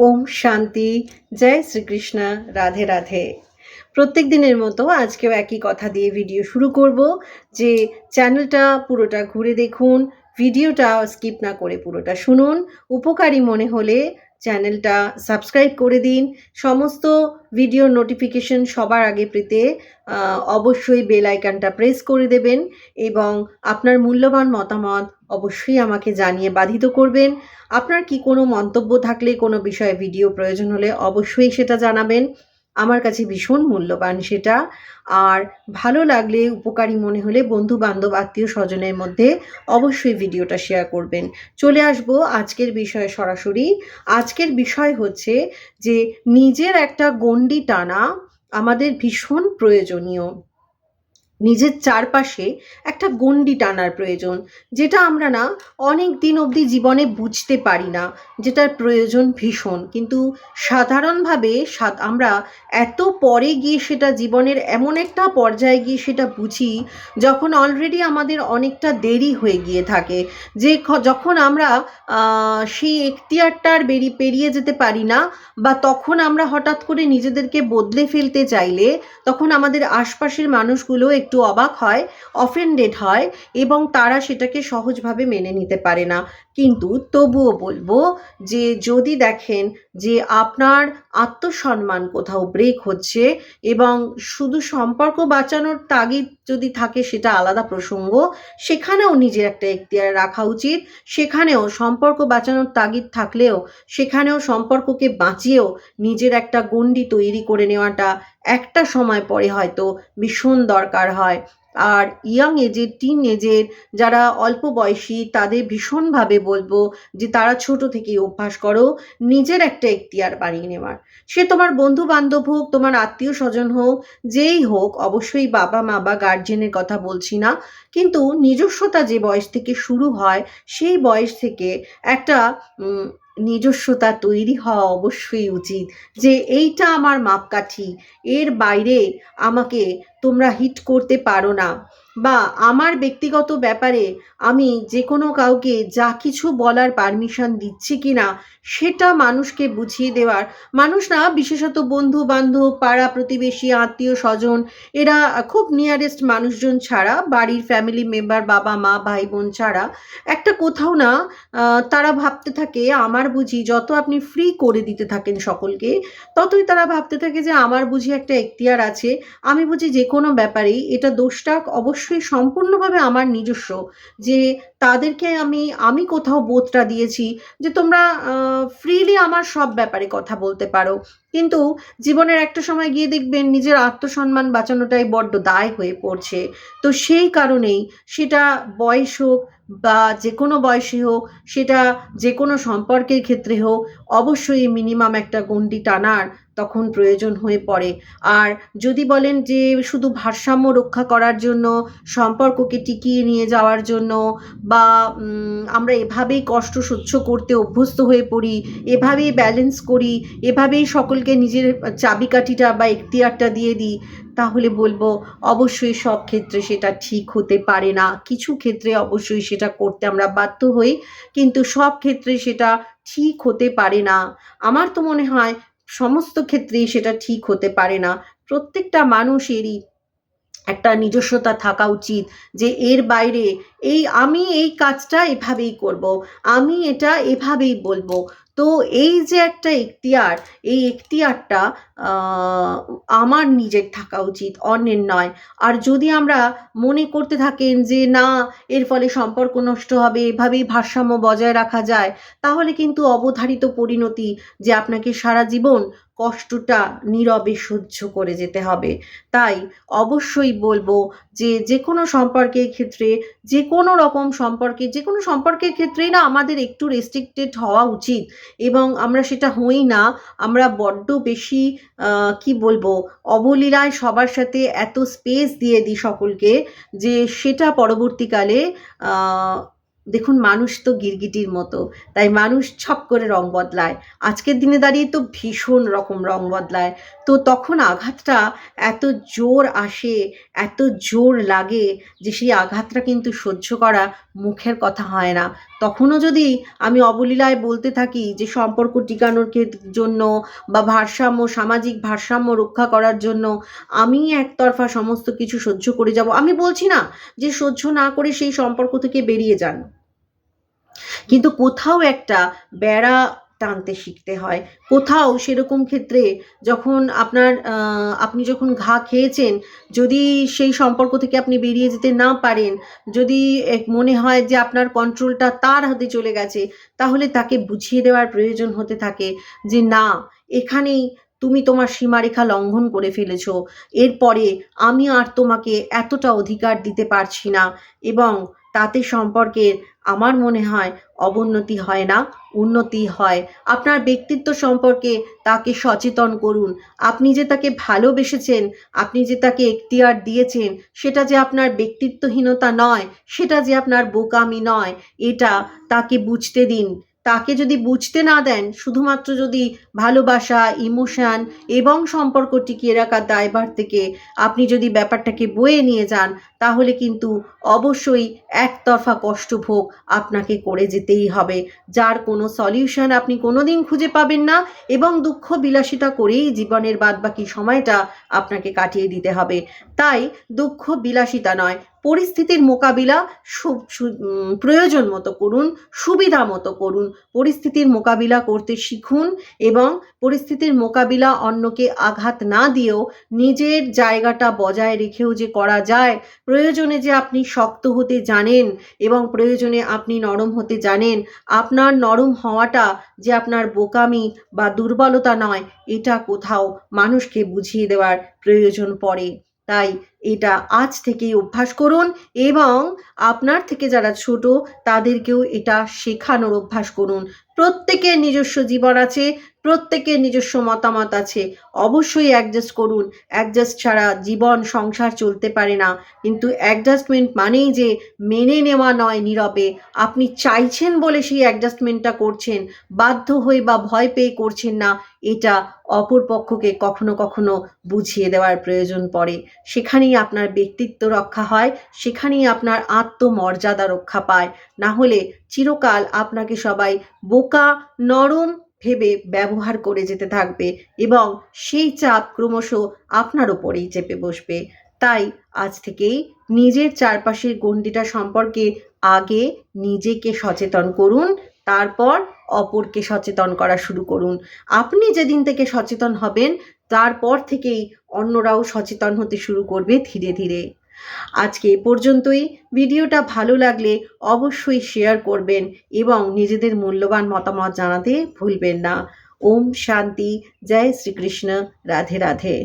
ওম শান্তি। জয় শ্রীকৃষ্ণা। রাধে রাধে। প্রত্যেক দিনের মতো আজকেও একই কথা দিয়ে ভিডিও শুরু করব যে চ্যানেলটা পুরোটা ঘুরে দেখুন ভিডিওটা স্কিপ না করে পুরোটা শুনুন। উপকারী মনে হলে চ্যানেলটা সাবস্ক্রাইব করে দিন। সমস্ত ভিডিও নোটিফিকেশন সবার আগে পেতে অবশ্যই বেল আইকনটা প্রেস করে দেবেন এবং আপনার মূল্যবান মতামত অবশ্যই আমাকে জানিয়ে বাধিত করবেন। আপনার কি কোনো মন্তব্য থাকলে, কোনো বিষয়ে ভিডিও প্রয়োজন হলে অবশ্যই সেটা জানাবেন। আমার কাছে ভীষণ মূল্যবান সেটা। আর ভালো লাগলে, উপকারী মনে হলে বন্ধু বান্ধব আত্মীয় স্বজনের মধ্যে অবশ্যই ভিডিওটা শেয়ার করবেন। চলে আসব আজকের বিষয়ে সরাসরি। আজকের বিষয় হচ্ছে যে, নিজের একটা গণ্ডি টানা আমাদের ভীষণ প্রয়োজনীয়। নিজের চারপাশে একটা গণ্ডি টানার প্রয়োজন, যেটা আমরা না অনেক দিন অবধি জীবনে বুঝতে পারি না, যেটার প্রয়োজন ভীষণ। কিন্তু সাধারণভাবে আমরা এত পরে গিয়ে সেটা জীবনের এমন একটা পর্যায়ে গিয়ে সেটা বুঝি, যখন অলরেডি আমাদের অনেকটা দেরি হয়ে গিয়ে থাকে। যে যখন আমরা সেই এখতিয়ারটার বেরিয়ে পেরিয়ে যেতে পারি না, বা তখন আমরা হঠাৎ করে নিজেদেরকে বদলে ফেলতে চাইলে, তখন আমাদের আশপাশের মানুষগুলো একটু অবাক হয় অফেন্ডেড হয় এবং তারা সেটাকে সহজভাবে মেনে নিতে পারে না। কিন্তু তবুও বলব যে, যদি দেখেন যে আপনার আত্মসম্মান কোথাও ব্রেক হচ্ছে এবং শুধু সম্পর্ক বাঁচানোর তাগিদ যদি থাকে সেটা আলাদা প্রসঙ্গ, সেখানেও নিজের একটা এখতিয়ার রাখা উচিত। সেখানেও সম্পর্ক বাঁচানোর তাগিদ থাকলেও, সেখানেও সম্পর্ককে বাঁচিয়েও নিজের একটা গণ্ডি তৈরি করে নেওয়াটা একটা সময় পরে হয়তো ভীষণ দরকার হয়। আর ইয়াং এজের টিন এজের যারা অল্প বয়সী, তাদের ভীষণভাবে বলব যে তারা ছোট থেকেই অভ্যাস করো, নিজের একটা এখতিয়ার বাড়িয়ে নেওয়ার। সে তোমার বন্ধু বান্ধব হোক, তোমার আত্মীয় স্বজন হোক, যেই হোক, অবশ্যই বাবা মা বা গার্জেনের কথা বলছি না। কিন্তু নিজস্বতা যে বয়স থেকে শুরু হয়, সেই বয়স থেকে একটা নিজস্বতা তৈরি হওয়া অবশ্যই উচিত যে এইটা আমার মাপকাঠি, এর বাইরে আমাকে তোমরা হিট করতে পারো না। বা আমার ব্যক্তিগত ব্যাপারে আমি যে কোনো কাউকে যা কিছু বলার পারমিশন দিচ্ছি কি না সেটা মানুষকে বুঝিয়ে দেওয়ার। মানুষ না, বিশেষত বন্ধু বান্ধব পাড়া প্রতিবেশী, আত্মীয় স্বজন, এরা খুব নিয়ারেস্ট মানুষজন ছাড়া, বাড়ির ফ্যামিলি মেম্বার বাবা মা, ভাই বোন ছাড়া, একটা কোথাও না তারা ভাবতে থাকে, আমার বুঝি যত আপনি ফ্রি করে দিতে থাকেন সকলকে, ততই তারা ভাবতে থাকে যে আমার বুঝি একটা এখতিয়ার আছে, আমি বুঝি যে কোনো ব্যাপারেই এটা দোষটা অবশ্যই সম্পূর্ণভাবে আমার নিজস্ব যে তাদেরকে আমি আমি কোথাও বোধটা দিয়েছি যে তোমরা ফ্রিলি আমার সব ব্যাপারে কথা বলতে পারো। কিন্তু জীবনের একটা সময় গিয়ে দেখবেন নিজের আত্মসম্মান বাঁচানোটাই বড্ড দায় হয়ে পড়ছে। তো সেই কারণেই সেটা বয়স হোক বা যে কোনো বয়সে হোক, সেটা যে কোনো সম্পর্কের ক্ষেত্রে হোক, অবশ্যই মিনিমাম একটা গণ্ডি টানার তখন প্রয়োজন হয়ে পড়ে। আর যদি বলেন যে শুধু ভারসাম্য রক্ষা করার জন্য, সম্পর্ককে টিকিয়ে নিয়ে যাওয়ার জন্য বা আমরা এভাবেই কষ্ট সহ্য করতে অভ্যস্ত হয়ে পড়ি, এভাবেই ব্যালেন্স করি, এভাবেই সকলকে নিজের চাবিকাঠিটা বা এখতিয়ারটা দিয়ে দিই, তাহলে বলব অবশ্যই সব ক্ষেত্রে সেটা ঠিক হতে পারে না। কিছু ক্ষেত্রে অবশ্যই সেটা করতে আমরা বাধ্য হই, কিন্তু সব ক্ষেত্রে সেটা ঠিক হতে পারে না। আমার তো মনে হয় সমস্ত ক্ষেত্রেই সেটা ঠিক হতে পারে না। প্রত্যেকটা মানুষেরই একটা নিজস্বতা থাকা উচিত যে এর বাইরে এই আমি এই কাজটা এভাবেই করব, আমি এটা এভাবেই বলব। তো এই যে একটা এখতিয়ার, এই এখতিয়ারটা আমার নিজের থাকা উচিত, অন্যের নয়। আর যদি আমরা মনে করতে থাকেন যে, না, এর ফলে সম্পর্ক নষ্ট হবে, এভাবেই ভারসাম্য বজায় রাখা যায়, তাহলে কিন্তু অবধারিত পরিণতি যে আপনাকে সারা জীবন কষ্টটা নীরবে সহ্য করে যেতে হবে। তাই অবশ্যই বলব যে যে কোনো সম্পর্কের ক্ষেত্রে যে কোনো রকম সম্পর্কে যে কোনো সম্পর্কের ক্ষেত্রেই না আমাদের একটু রেস্ট্রিক্টেড হওয়া উচিত। এবং আমরা সেটা হই না, আমরা বড্ড বেশি কি বলব, অবলীলায় সবার সাথে এত স্পেস দিয়ে দিই সকলকে যে সেটা পরবর্তীকালে দেখুন মানুষ তো গিরগিটির মতো, তাই মানুষ ছপ করে রং বদলায়। আজকের দিনে দাঁড়িয়ে তো ভীষণ রকম রং বদলায়। তো তখন আঘাতটা এত জোর আসে, এত জোর লাগে যে সেই আঘাতটা কিন্তু সহ্য করা মুখের কথা হয় না। তখনও যদি আমি অবলীলায় বলতে থাকি যে সম্পর্ক টিকানোর জন্য বা ভারসাম্য, সামাজিক ভারসাম্য রক্ষা করার জন্য আমি একতরফা সমস্ত কিছু সহ্য করে যাব, আমি বলছি না যে সহ্য না করে সেই সম্পর্ক থেকে বেরিয়ে যান। কিন্তু কোথাও একটা বেড়া টানতে শিখতে হয়। কোথাও সেরকম ক্ষেত্রে যখন আপনার আপনি যখন ঘা খেয়েছেন, যদি সেই সম্পর্ক থেকে আপনি বেরিয়ে যেতে না পারেন, যদি মনে হয় যে আপনার কন্ট্রোলটা তার হাতে চলে গেছে, তাহলে তাকে বুঝিয়ে দেওয়ার প্রয়োজন হতে থাকে যে না, এখানেই তুমি তোমার সীমারেখা লঙ্ঘন করে ফেলেছ। এরপরে আমি আর তোমাকে এতটা অধিকার দিতে পারছি না এবং তাতে সম্পর্কের আমার মনে হয় অবনতি হয় না, উন্নতি হয়। আপনার ব্যক্তিত্ব সম্পর্কে তাকে সচেতন করুন। আপনি যে তাকে ভালোবেসেছেন, আপনি যে তাকে এখতিয়ার দিয়েছেন, সেটা যে আপনার ব্যক্তিত্বহীনতা নয়, সেটা যে আপনার বোকামি নয়, এটা তাকে বুঝতে দিন। তাকে যদি বুঝতে না দেন, শুধুমাত্র যদি ভালোবাসা, ইমোশন এবং সম্পর্ক টিকিয়ে রাখার দায়ভার থেকে আপনি যদি ব্যাপারটাকে বয়ে নিয়ে যান, তাহলে কিন্তু অবশ্যই একতরফা কষ্টভোগ আপনাকে করে যেতেই হবে। যার কোনো সলিউশন আপনি কোনোদিন খুঁজে পাবেন না এবং দুঃখ বিলাসিতা করেই জীবনের বাদবাকি সময়টা আপনাকে কাটিয়ে দিতে হবে। তাই দুঃখ বিলাসিতা নয় পরিস্থিতির মোকাবিলা প্রয়োজন মতো করুন, সুবিধা মতো করুন। পরিস্থিতির মোকাবিলা করতে শিখুন এবং পরিস্থিতির মোকাবিলা অন্যকে আঘাত না দিয়েও নিজের জায়গাটা বজায় রেখেও যে করা যায়, প্রয়োজনে যে আপনি শক্ত হতে জানেন এবং প্রয়োজনে আপনি নরম হতে জানেন, আপনার নরম হওয়াটা যে আপনার বোকামি বা দুর্বলতা নয়, এটা কোথাও মানুষকে বুঝিয়ে দেওয়ার প্রয়োজন পড়ে। তাই এটা আজ থেকেই অভ্যাস করুন এবং আপনার থেকে যারা ছোট, তাদেরকেও এটা শেখানোর অভ্যাস করুন। প্রত্যেকের নিজস্ব জীবন আছে প্রত্যেকের নিজস্ব মতামত আছে। অবশ্যই অ্যাডজাস্ট করুন। অ্যাডজাস্ট ছাড়া জীবন, সংসার চলতে পারে না। কিন্তু অ্যাডজাস্টমেন্ট মানেই যে মেনে নেওয়া নয় নীরবে। আপনি চাইছেন বলে সেই অ্যাডজাস্টমেন্টটা করছেন, বাধ্য হয়ে বা ভয় পেয়ে করছেন না, এটা অপর পক্ষকে কখনো কখনো বুঝিয়ে দেওয়ার প্রয়োজন পড়ে। সেখানেই আপনার ব্যক্তিত্ব রক্ষা হয়, সেখানেই আপনার আত্মমর্যাদা রক্ষা পায়। না হলে চিরকাল আপনাকে সবাই বোকা, নরম ভেবে ব্যবহার করে যেতে থাকবে এবং সেই চাপ ক্রমশ আপনার ওপরেই চেপে বসবে। তাই আজ থেকেই নিজের চারপাশের গণ্ডিটা সম্পর্কে আগে নিজেকে সচেতন করুন, তারপর অপরকে সচেতন করা শুরু করুন। আপনি যেদিন থেকে সচেতন হবেন, তারপর থেকেই অন্যরাও সচেতন হতে শুরু করবে ধীরে ধীরে। আজকে এ পর্যন্তই। ভিডিওটা ভালো লাগলে অবশ্যই শেয়ার করবেন এবং নিজেদের মূল্যবান মতামত জানাতে ভুলবেন না। ওম শান্তি। জয় শ্রীকৃষ্ণ। রাধে রাধে।